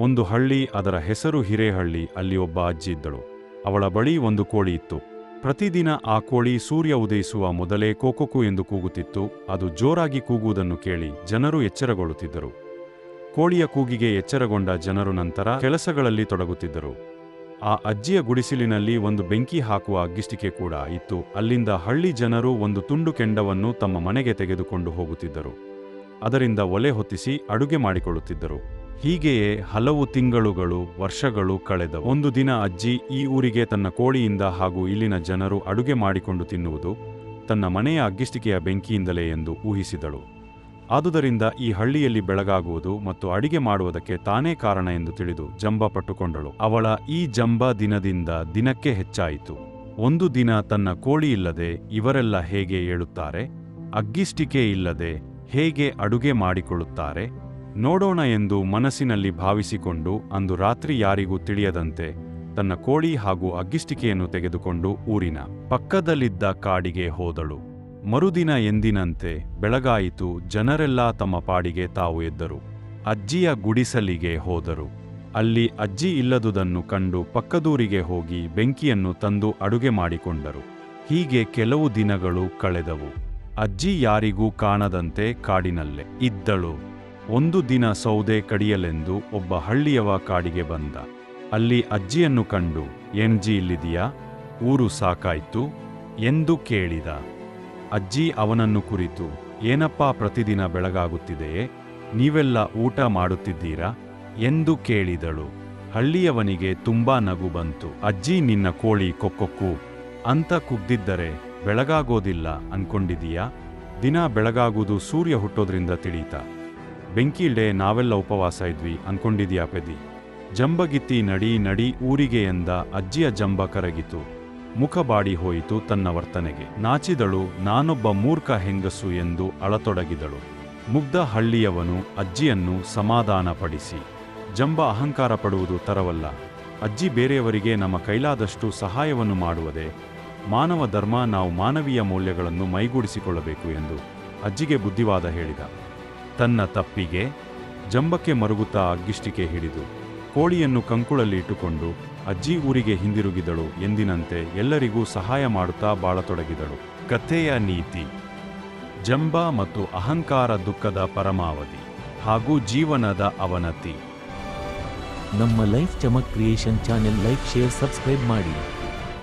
ಒಂದು ಹಳ್ಳಿ ಅದರ ಹೆಸರು ಹಿರೇಹಳ್ಳಿ, ಅಲ್ಲಿ ಒಬ್ಬ ಅಜ್ಜಿ ಇದ್ದಳು. ಅವಳ ಬಳಿ ಒಂದು ಕೋಳಿ ಇತ್ತು. ಪ್ರತಿದಿನ ಆ ಕೋಳಿ ಸೂರ್ಯ ಉದಯಿಸುವ ಮೊದಲೇ ಕೋಕೊಕು ಎಂದು ಕೂಗುತ್ತಿತ್ತು. ಅದು ಜೋರಾಗಿ ಕೂಗುವುದನ್ನು ಕೇಳಿ ಜನರು ಎಚ್ಚರಗೊಳ್ಳುತ್ತಿದ್ದರು. ಕೋಳಿಯ ಕೂಗಿಗೆ ಎಚ್ಚರಗೊಂಡ ಜನರು ನಂತರ ಕೆಲಸಗಳಲ್ಲಿ ತೊಡಗುತ್ತಿದ್ದರು. ಆ ಅಜ್ಜಿಯ ಗುಡಿಸಿಲಿನಲ್ಲಿ ಒಂದು ಬೆಂಕಿ ಹಾಕುವ ಅಗ್ಗಿಷ್ಟಿಕೆ ಕೂಡ ಇತ್ತು. ಅಲ್ಲಿಂದ ಹಳ್ಳಿ ಜನರು ಒಂದು ತುಂಡು ಕೆಂಡವನ್ನು ತಮ್ಮ ಮನೆಗೆ ತೆಗೆದುಕೊಂಡು ಹೋಗುತ್ತಿದ್ದರು. ಅದರಿಂದ ಒಲೆ ಹೊತ್ತಿಸಿ ಅಡುಗೆ ಮಾಡಿಕೊಳ್ಳುತ್ತಿದ್ದರು. ಹೀಗೆಯೇ ಹಲವು ತಿಂಗಳುಗಳು, ವರ್ಷಗಳು ಕಳೆದ ಒಂದು ದಿನ ಅಜ್ಜಿ ಈ ಊರಿಗೆ ತನ್ನ ಕೋಳಿಯಿಂದ ಹಾಗೂ ಇಲ್ಲಿನ ಜನರು ಅಡುಗೆ ಮಾಡಿಕೊಂಡು ತಿನ್ನುವುದು ತನ್ನ ಮನೆಯ ಅಗ್ಗಿಷ್ಟಿಕೆಯ ಬೆಂಕಿಯಿಂದಲೇ ಎಂದು ಊಹಿಸಿದಳು. ಆದುದರಿಂದ ಈ ಹಳ್ಳಿಯಲ್ಲಿ ಬೆಳಗಾಗುವುದು ಮತ್ತು ಅಡಿಗೆ ಮಾಡುವುದಕ್ಕೆ ತಾನೇ ಕಾರಣ ಎಂದು ತಿಳಿದು ಜಂಬ ಪಟ್ಟುಕೊಂಡಳು. ಅವಳ ಈ ಜಂಬ ದಿನದಿಂದ ದಿನಕ್ಕೆ ಹೆಚ್ಚಾಯಿತು. ಒಂದು ದಿನ ತನ್ನ ಕೋಳಿ ಇಲ್ಲದೆ ಇವರೆಲ್ಲ ಹೇಗೆ ಏಳುತ್ತಾರೆ, ಅಗ್ಗಿಷ್ಟಿಕೆ ಇಲ್ಲದೆ ಹೇಗೆ ಅಡುಗೆ ಮಾಡಿಕೊಳ್ಳುತ್ತಾರೆ ನೋಡೋಣ ಎಂದು ಮನಸ್ಸಿನಲ್ಲಿ ಭಾವಿಸಿಕೊಂಡು ಅಂದು ರಾತ್ರಿ ಯಾರಿಗೂ ತಿಳಿಯದಂತೆ ತನ್ನ ಕೋಳಿ ಹಾಗೂ ಅಗ್ಗಿಷ್ಟಿಕೆಯನ್ನು ತೆಗೆದುಕೊಂಡು ಊರಿನ ಪಕ್ಕದಲ್ಲಿದ್ದ ಕಾಡಿಗೆ ಹೋದಳು. ಮರುದಿನ ಎಂದಿನಂತೆ ಬೆಳಗಾಯಿತು, ಜನರೆಲ್ಲ ತಮ್ಮ ಪಾಡಿಗೆ ತಾವು ಎದ್ದರು. ಅಜ್ಜಿಯ ಗುಡಿಸಲಿಗೆ ಹೋದರು. ಅಲ್ಲಿ ಅಜ್ಜಿ ಇಲ್ಲದುದನ್ನು ಕಂಡು ಪಕ್ಕದೂರಿಗೆ ಹೋಗಿ ಬೆಂಕಿಯನ್ನು ತಂದು ಅಡುಗೆ ಮಾಡಿಕೊಂಡರು. ಹೀಗೆ ಕೆಲವು ದಿನಗಳು ಕಳೆದವು. ಅಜ್ಜಿ ಯಾರಿಗೂ ಕಾಣದಂತೆ ಕಾಡಿನಲ್ಲೇ ಇದ್ದಳು. ಒಂದು ದಿನ ಸೌದೆ ಕಡಿಯಲೆಂದು ಒಬ್ಬ ಹಳ್ಳಿಯವ ಕಾಡಿಗೆ ಬಂದ. ಅಲ್ಲಿ ಅಜ್ಜಿಯನ್ನು ಕಂಡು ಎಂಜಿ ಇಲ್ಲಿದೆಯಾ ಊರು ಸಾಕಾಯ್ತು? ಎಂದು ಕೇಳಿದ. ಅಜ್ಜಿ ಅವನನ್ನು ಕುರಿತು, ಏನಪ್ಪಾ ಪ್ರತಿದಿನ ಬೆಳಗಾಗುತ್ತಿದೆಯೇ? ನೀವೆಲ್ಲ ಊಟ ಮಾಡುತ್ತಿದ್ದೀರಾ? ಎಂದು ಕೇಳಿದಳು. ಹಳ್ಳಿಯವನಿಗೆ ತುಂಬಾ ನಗು ಬಂತು. ಅಜ್ಜಿ, ನಿನ್ನ ಕೋಳಿ ಕೊಕ್ಕೊಕ್ಕು. ಅಂತ ಕುಗ್ದಿದ್ದರೆ ಬೆಳಗಾಗೋದಿಲ್ಲ ಅನ್ಕೊಂಡಿದೀಯಾ ದಿನ ಬೆಳಗಾಗುವುದು ಸೂರ್ಯ ಹುಟ್ಟೋದ್ರಿಂದ ತಿಳಿತಾ? ಬೆಂಕಿ ಇಲ್ದೆ ನಾವೆಲ್ಲ ಉಪವಾಸ ಇದ್ವಿ ಅನ್ಕೊಂಡಿದ್ಯಾ ಪೆದಿ ಜಂಬಗಿತ್ತಿ ನಡಿ ನಡಿ ಊರಿಗೆ ಎಂದ ಅಜ್ಜಿಯ ಜಂಬ ಕರಗಿತು. ಮುಖ ಬಾಡಿ ಹೋಯಿತು ತನ್ನ ವರ್ತನೆಗೆ. ನಾಚಿದಳು, ನಾನೊಬ್ಬ ಮೂರ್ಖ ಹೆಂಗಸು ಎಂದು ಅಳತೊಡಗಿದಳು. ಮುಗ್ಧ ಹಳ್ಳಿಯವನು ಅಜ್ಜಿಯನ್ನು ಸಮಾಧಾನಪಡಿಸಿ. ಜಂಬ ಅಹಂಕಾರ ಪಡುವುದು ತರವಲ್ಲ. ಅಜ್ಜಿ ಬೇರೆಯವರಿಗೆ ನಮ್ಮ ಕೈಲಾದಷ್ಟು ಸಹಾಯವನ್ನು ಮಾಡುವುದೇ. ಮಾನವ ಧರ್ಮ ನಾವು ಮಾನವೀಯ ಮೌಲ್ಯಗಳನ್ನು ಮೈಗೂಡಿಸಿಕೊಳ್ಳಬೇಕು ಎಂದು ಅಜ್ಜಿಗೆ ಬುದ್ಧಿವಾದ ಹೇಳಿದ. ತನ್ನ ತಪ್ಪಿಗೆ ಜಂಬಕ್ಕೆ ಮರುಗುತ್ತಾ ಅಗ್ಗಿಷ್ಟಿಕೆ ಹಿಡಿದು ಕೋಳಿಯನ್ನು ಕಂಕುಳಲ್ಲಿ ಇಟ್ಟುಕೊಂಡು ಅಜ್ಜಿ ಊರಿಗೆ ಹಿಂದಿರುಗಿದಳು ಎಂದಿನಂತೆ ಎಲ್ಲರಿಗೂ ಸಹಾಯ ಮಾಡುತ್ತಾ ಬಾಳತೊಡಗಿದಳು. ಕಥೆಯ ನೀತಿ. ಜಂಬ ಮತ್ತು ಅಹಂಕಾರ ದುಃಖದ ಪರಮಾವಧಿ ಹಾಗೂ ಜೀವನದ ಅವನತಿ. ನಮ್ಮ life Chamak creation channel like, share, subscribe ಮಾಡಿ.